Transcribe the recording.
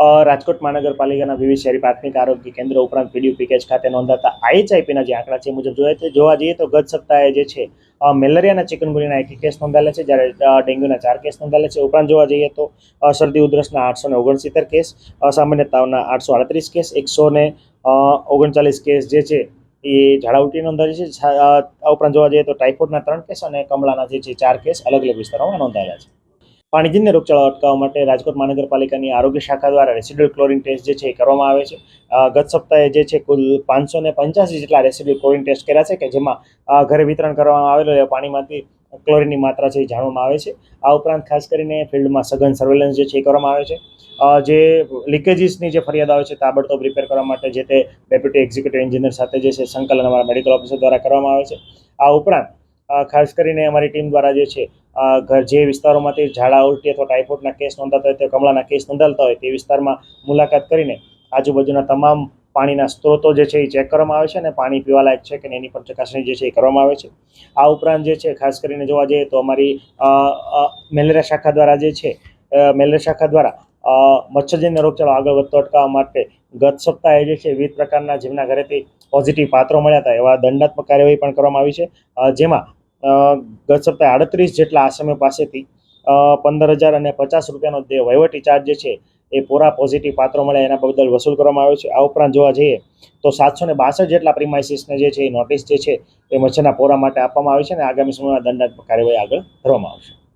રાજકોટ મહાનગરપાલિકાના વિવિધ શહેરી પ્રાથમિક આરોગ્ય કેન્દ્ર ઉપરાંત પીડીયુ પેકેજ ખાતે નોંધાતા આઈએચઆઈપીના જે આંકડા છે મુજબ જોઈએ જોવા જઈએ તો ગત સપ્તાહે જે છે મેલેરિયાના ચિકનગુનીના એક કેસ નોંધાયેલા છે, જ્યારે ડેન્ગ્યુના ચાર કેસ નોંધાયેલા છે. ઉપરાંત જોવા જઈએ તો શરદી ઉધરસના આઠસો ને ઓગણસિત્તેર કેસ અસામાન્ય તાવના આઠસો આડત્રીસ કેસ, એકસો ને ઓગણચાલીસ કેસ જે છે, એ ઝાડાઉટી નોંધાયેલી છે. ઉપરાંત જોવા જઈએ તો ટાઇફોઇડના ત્રણ કેસ અને કમળાના જે છે ચાર કેસ અલગ અલગ વિસ્તારોમાં નોંધાયેલા છે. પાણીજન્ય રોગચાળો અટકાવવા માટે રાજકોટ મહાનગરપાલિકાની આરોગ્ય શાખા દ્વારા રેસિડ્યુઅલ ક્લોરિન ટેસ્ટ જે છે એ કરવામાં આવે છે. ગત સપ્તાહે જે છે કુલ પાંચસો ને પંચ્યાસી જેટલા રેસિડ્યુઅલ ક્લોરિન ટેસ્ટ કર્યા છે કે જેમાં ઘરે વિતરણ કરવામાં આવેલું પાણીમાંથી ક્લોરિનની માત્રા છે એ જાણવામાં આવે છે. આ ઉપરાંત ખાસ કરીને ફિલ્ડમાં સઘન સર્વેલન્સ જે છે એ કરવામાં આવે છે. જે લીકેજીસની જે ફરિયાદ આવે છે તાબડતોબ રિપેર કરવા માટે જે તે ડેપ્યુટી એક્ઝિક્યુટિવ એન્જિનિયર સાથે જે છે સંકલન અમારા મેડિકલ ઓફિસર દ્વારા કરવામાં આવે છે. આ ઉપરાંત ખાસ કરીને અમારી ટીમ દ્વારા જે છે ઘર જે વિસ્તારોમાંથી ઝાડા ઉલટી અથવા ટાઇફોઇડના કેસ નોંધાતા હોય, તે કમળાના કેસ નોંધાતા હોય, તે વિસ્તારમાં મુલાકાત કરીને આજુબાજુના તમામ પાણીના સ્ત્રોતો જે છે એ ચેક કરવામાં આવે છે અને પાણી પીવાલાયક છે કે એની પણ ચકાસણી જે છે એ કરવામાં આવે છે. આ ઉપરાંત જે છે, ખાસ કરીને જોવા જઈએ તો અમારી મેલેરિયા શાખા દ્વારા જે છે મેલેરિયા શાખા દ્વારા મચ્છરજન્ય રોગચાળો આગળ વધતો અટકાવવા માટે ગત સપ્તાહે જે છે વિવિધ પ્રકારના જેમના ઘરેથી પોઝિટિવ પાત્રો મળ્યા હતા, એવા દંડાત્મક કાર્યવાહી પણ કરવામાં આવી છે. જેમાં ગત સપ્તાહે આડત્રીસ જેટલા આસામીઓ પાસેથી પંદર હજાર અને પચાસ રૂપિયાનો જે વહીવટી ચાર્જ છે, એ પૂરા પોઝિટિવ પાત્રો મળે એના બદલ વસૂલ કરવામાં આવ્યો છે. આ ઉપરાંત જોવા જઈએ તો સાતસો ને બાસઠ જેટલા પ્રિમાઇસીસને જે છે, એ નોટિસ જે છે, એ મચ્છરના પોરા માટે આપવામાં આવી છે અને આગામી સમયમાં દંડાત્મક કાર્યવાહી આગળ કરવામાં આવશે.